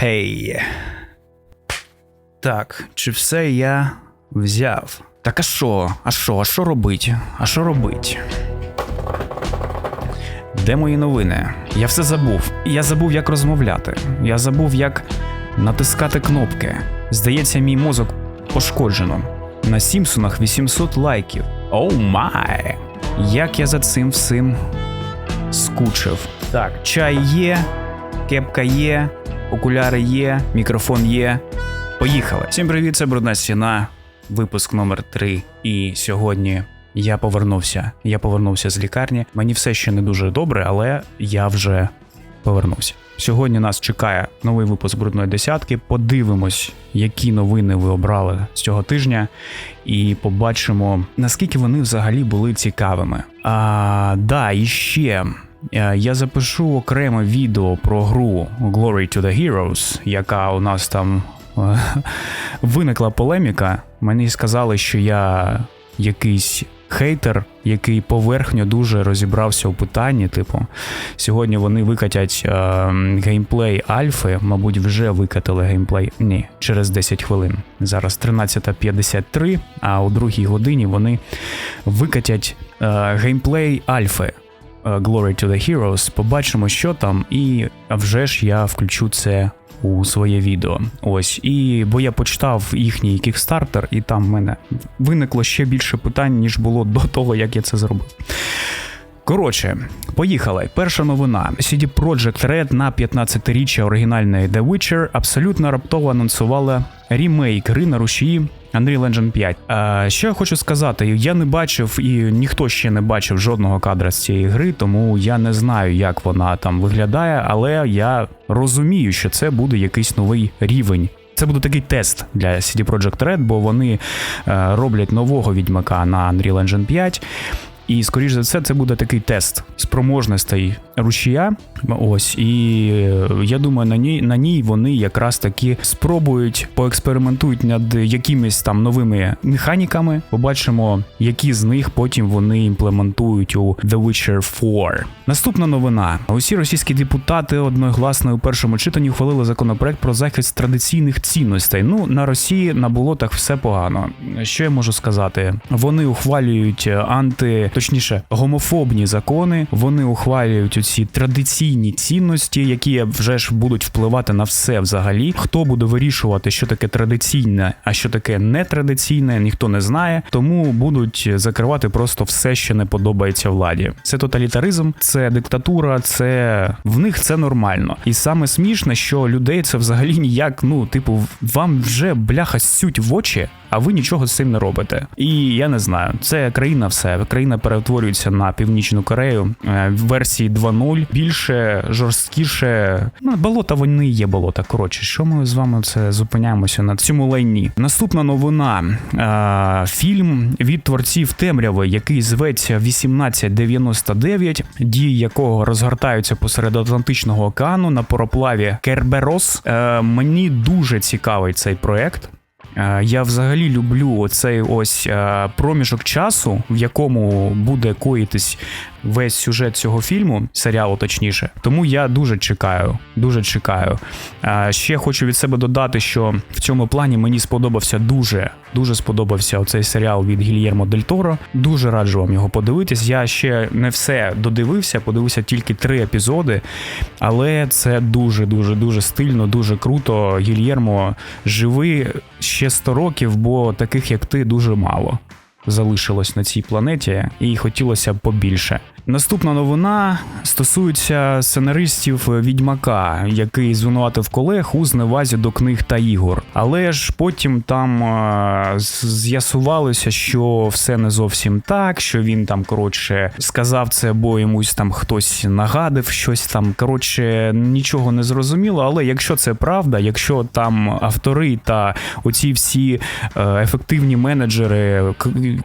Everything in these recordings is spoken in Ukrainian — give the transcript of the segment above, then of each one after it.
Гей. Так, чи все я взяв? Так а що? А що? А що робить? А що робить? Де мої новини? Я все забув. Я забув, як розмовляти. Я забув, як натискати кнопки. Здається, мій мозок пошкоджено. На Сімпсонах 800 лайків. Оу май! Як я за цим всім скучив. Так, чай є, кепка є, окуляри є, мікрофон є. Поїхали. Всім привіт, це Брудна Стіна, випуск номер 3 І сьогодні я повернувся. Я повернувся з лікарні. Мені все ще не дуже добре, але я вже повернувся. Сьогодні нас чекає новий випуск брудної десятки. Подивимось, які новини ви обрали з цього тижня, і побачимо, наскільки вони взагалі були цікавими. А да, і ще. Е, Я запишу окреме відео про гру Glory to the Heroes, яка у нас там е, виникла полеміка. Мені сказали, що я якийсь хейтер, який поверхньо дуже розібрався у питанні. Типу, сьогодні вони викатять е, геймплей Альфи, мабуть, вже викатили геймплей. Ні, через 10 хвилин. Зараз 13.53, а у другій годині вони викатять е, геймплей Альфи. Е, Glory to the Heroes, побачимо, що там, і вже ж я включу це у своє відео. Ось, і бо я почитав їхній кікстартер, і там в мене виникло ще більше питань, ніж було до того, як я це зробив. Коротше, поїхали. Перша новина. CD Projekt Red на 15-річчя оригінальної The Witcher абсолютно раптово анонсувала ремейк гри на рушії Unreal Engine 5. А, що я хочу сказати, я не бачив і ніхто ще не бачив жодного кадра з цієї гри, тому я не знаю, як вона там виглядає, але я розумію, що це буде якийсь новий рівень. Це буде такий тест для CD Projekt Red, бо вони е, роблять нового відьмака на Unreal Engine 5. І, скоріш за все, це буде такий тест спроможностей рушія. Ось, і е, я думаю, на ній на ній вони якраз таки спробують поекспериментують над якимись там новими механіками. Побачимо, які з них потім вони імплементують у The Witcher 4. Наступна новина: усі російські депутати одногласно у першому читанні ухвалили законопроект про захист традиційних цінностей. Ну на Росії на болотах все погано. Що я можу сказати? Вони ухвалюють анти, точніше, гомофобні закони. Вони ухвалюють ці традиційні цінності, які вже ж будуть впливати на все взагалі. Хто буде вирішувати, що таке традиційне, а що таке нетрадиційне, ніхто не знає. Тому будуть закривати просто все, що не подобається владі. Це тоталітаризм, це диктатура, це в них це нормально. І саме смішне, що людей це взагалі ніяк, ну, типу, вам вже бляха сють в очі. А ви нічого з цим не робите. І я не знаю, це країна все. Країна перетворюється на північну Корею е, в версії 2.0. більше жорсткіше. Ну, болота вони є болота. Коротше, що ми з вами це зупиняємося на цьому лайні? Наступна новина: Е, фільм від творців темряви, який зветься 1899, дії якого розгортаються посеред Атлантичного океану на пароплаві Керберос. Е, Мені дуже цікавий цей проект. Е, Я взагалі люблю оцей ось е, проміжок часу, в якому буде коїтись весь сюжет цього фільму, серіалу точніше. Тому я дуже чекаю, дуже чекаю. Е, Ще хочу від себе додати, що в цьому плані мені сподобався дуже, дуже сподобався оцей серіал від Гільєрмо Дель Торо. Дуже раджу вам його подивитись. Я ще не все додивився, подивився тільки три епізоди, але це дуже, дуже, дуже стильно, дуже круто. Гільєрмо живи ще 100 років, бо таких як ти дуже мало залишилось на цій планеті, і хотілося б побільше. Наступна новина стосується сценаристів Відьмака, який звинуватив колег у зневазі до книг та ігор. Але ж потім там е, з'ясувалося, що все не зовсім так, що він там коротше сказав це, бо йомусь там хтось нагадив щось там. Коротше, нічого не зрозуміло. Але якщо це правда, якщо там автори та оці всі е, ефективні менеджери,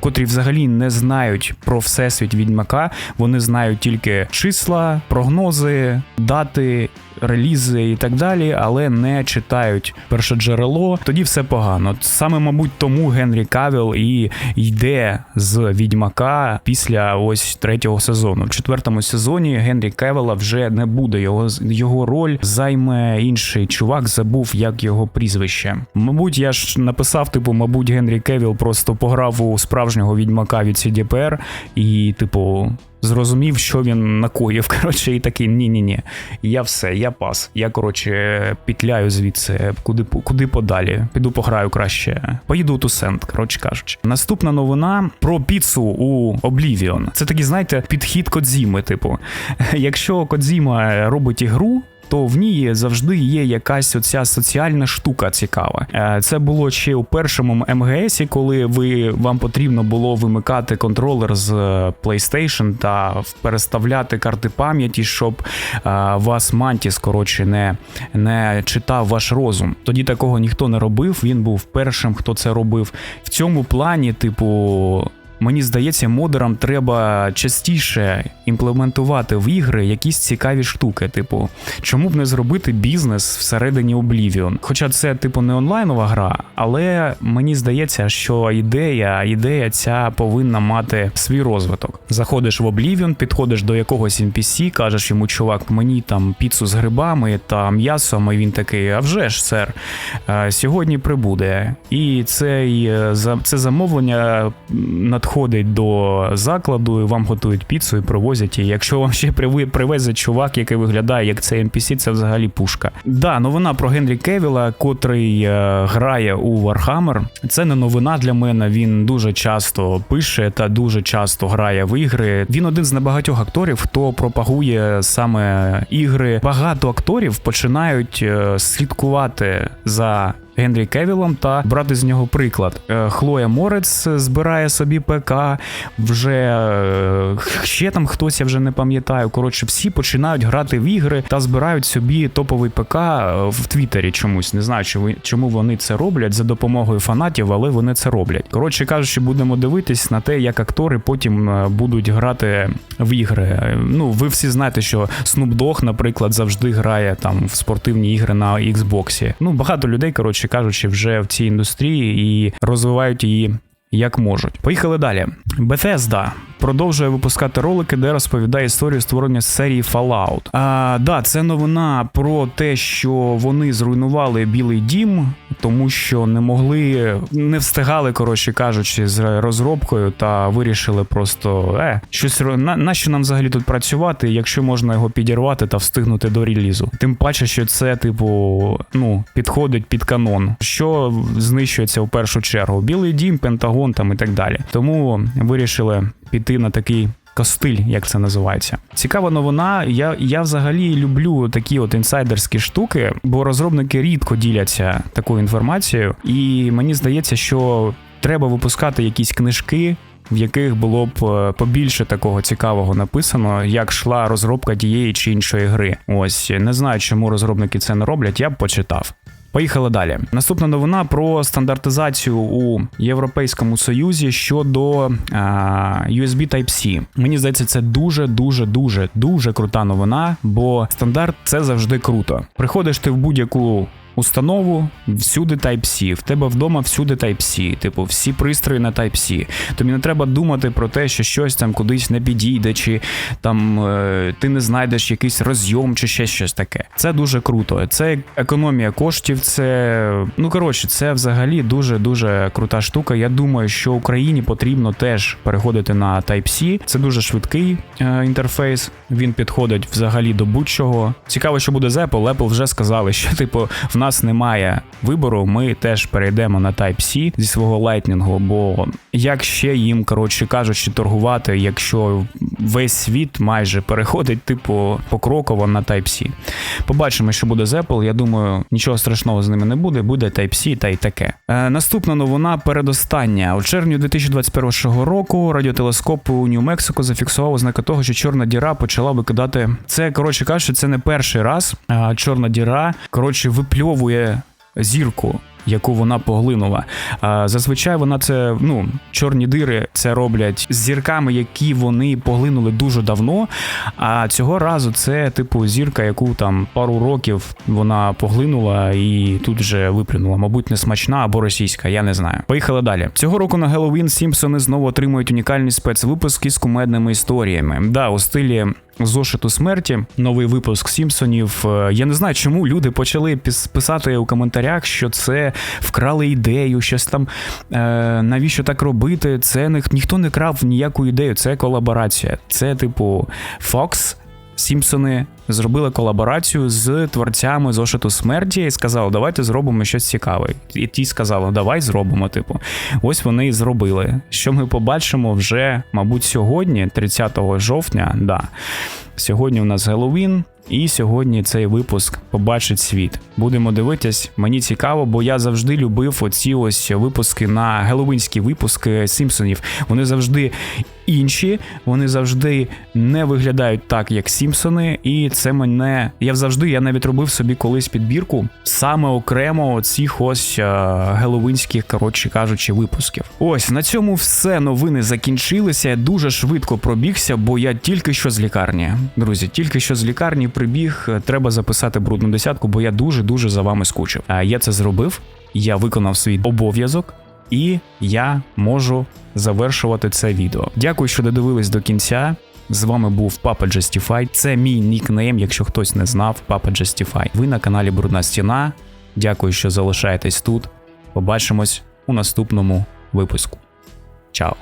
котрі взагалі не знають про всесвіт відьмака, вони вони знають тільки числа, прогнози, дати. Релізи і так далі, але не читають перше джерело, тоді все погано. Саме, мабуть, тому Генрі Кавіл і йде з відьмака після ось третього сезону. В четвертому сезоні Генрі Кавіла вже не буде. Його його роль займе інший чувак. Забув як його прізвище. Мабуть, я ж написав, типу, мабуть, Генрі Кевіл просто пограв у справжнього відьмака від CDPR і, типу. Зрозумів, що він накоїв. Коротше, і такий ні-ні ні. Я все, я пас. Я коротше пітляю звідси, куди куди подалі. Піду пограю краще. Поїду у Тусент, коротше кажучи. Наступна новина про піцу у Oblivion. Це такий, знаєте, підхід Кодзіми. Типу, якщо Кодзіма робить ігру то в ній завжди є якась оця соціальна штука цікава. Е, це було ще у першому МГСі, коли ви вам потрібно було вимикати контролер з е, PlayStation та переставляти карти пам'яті, щоб е, вас Мантіс, коротше, не, не читав ваш розум. Тоді такого ніхто не робив. Він був першим, хто це робив. В цьому плані, типу. Мені здається, модерам треба частіше імплементувати в ігри якісь цікаві штуки. Типу, чому б не зробити бізнес всередині Oblivion? Хоча це, типу, не онлайнова гра, але мені здається, що ідея, ідея ця повинна мати свій розвиток. Заходиш в Oblivion, підходиш до якогось NPC, кажеш йому, чувак, мені там піцу з грибами та м'ясом. І він такий, а вже ж, сер, е, сьогодні прибуде. І цей, е, це замовлення надходить підходить до закладу, і вам готують піцу і привозять її. Якщо вам ще привезе чувак, який виглядає як цей NPC, це взагалі пушка. Да, новина про Генрі Кевіла, котрий е, грає у Warhammer. Це не новина для мене. Він дуже часто пише та дуже часто грає в ігри. Він один з небагатьох акторів, хто пропагує саме ігри. Багато акторів починають е, слідкувати за Генрі Кевілом та брати з нього приклад. Е, Хлоя Морець збирає собі ПК, вже е, ще там хтось, я вже не пам'ятаю. Коротше, всі починають грати в ігри та збирають собі топовий ПК е, в Твіттері чомусь. Не знаю, чому вони це роблять за допомогою фанатів, але вони це роблять. Коротше кажучи, будемо дивитись на те, як актори потім будуть грати в ігри. Ну, ви всі знаєте, що Snoop Dogg, наприклад, завжди грає там в спортивні ігри на Xbox. Ну, багато людей, коротше кажучи, вже в цій індустрії і розвивають її. Як можуть. Поїхали далі. Bethesda продовжує випускати ролики, де розповідає історію створення серії Fallout. А, Да, це новина про те, що вони зруйнували Білий Дім, тому що не могли, не встигали, коротше кажучи, з розробкою та вирішили просто е, щось на, на що нам взагалі тут працювати, якщо можна його підірвати та встигнути до релізу. Тим паче, що це, типу, ну, підходить під канон, що знищується в першу чергу. Білий дім, Пентагон там і так далі. Тому вирішили піти на такий. Костиль, як це називається, цікава новина. Я я взагалі люблю такі от інсайдерські штуки, бо розробники рідко діляться такою інформацією, і мені здається, що треба випускати якісь книжки, в яких було б е, побільше такого цікавого написано, як йшла розробка тієї чи іншої гри. Ось не знаю, чому розробники це не роблять. Я б почитав. Поїхали далі. Наступна новина про стандартизацію у Європейському Союзі щодо а, USB Type-C. Мені здається, це дуже, дуже, дуже, дуже крута новина, бо стандарт це завжди круто. Приходиш ти в будь-яку установу, всюди Type-C, в тебе вдома всюди Type-C, типу, всі пристрої на Type-C. Тобі не треба думати про те, що щось там кудись не підійде, чи там е, ти не знайдеш якийсь розйом, чи ще щось таке. Це дуже круто. Це економія коштів, це ну коротше, це взагалі дуже дуже крута штука. Я думаю, що Україні потрібно теж переходити на Type-C. Це дуже швидкий е, інтерфейс. Він підходить взагалі до будь-чого. Цікаво, що буде з Apple. Apple вже сказали, що типу в нас немає вибору, ми теж перейдемо на Type-C зі свого лайтнінгу, бо як ще їм, коротше кажучи, торгувати, якщо весь світ майже переходить, типу, покроково на Type-C. Побачимо, що буде з Apple. Я думаю, нічого страшного з ними не буде, буде Type-C та й таке. Е, Наступна новина передостання. У червні 2021 року радіотелескоп у Нью-Мексико зафіксував ознаки того, що чорна діра почала викидати. Це, коротше кажучи, це не перший раз. А Чорна діра, коротше, випльовує зірку яку вона поглинула. Зазвичай вона це ну чорні дири це роблять з зірками, які вони поглинули дуже давно. А цього разу це типу зірка, яку там пару років вона поглинула і тут же виплюнула. Мабуть, не смачна або російська, я не знаю. Поїхали далі. Цього року на Геловін Сімпсони знову отримують унікальні спецвипуски з кумедними історіями. Да, у стилі. Зошиту смерті, новий випуск Сімпсонів. Е, Я не знаю, чому люди почали писати у коментарях, що це вкрали ідею, щось там е, навіщо так робити. Це не ніхто не крав ніяку ідею. Це колаборація. Це типу Fox, Сімпсони зробили колаборацію з творцями зошиту смерті і сказали, давайте зробимо щось цікаве. І ті сказали, давай зробимо. Типу, ось вони і зробили. Що ми побачимо вже, мабуть, сьогодні, 30 жовтня. Да. Сьогодні у нас Геловін, і сьогодні цей випуск побачить світ. Будемо дивитись. Мені цікаво, бо я завжди любив оці ось випуски на геловінські випуски Сімпсонів. Вони завжди інші, вони завжди не виглядають так, як Сімпсони, і це мене. Я завжди, я навіть робив собі колись підбірку саме окремо цих ось е, геловінських, коротше кажучи, випусків. Ось на цьому все новини закінчилися. Дуже швидко пробігся, бо я тільки що з лікарні. Друзі, тільки що з лікарні прибіг. Треба записати брудну десятку, бо я дуже дуже за вами скучив. А я це зробив. Я виконав свій обов'язок. І я можу завершувати це відео. Дякую, що додивились до кінця. З вами був Папа Justify. Це мій нікнейм, якщо хтось не знав, Папа Justify. Ви на каналі Брудна Стіна. Дякую, що залишаєтесь тут. Побачимось у наступному випуску. Чао!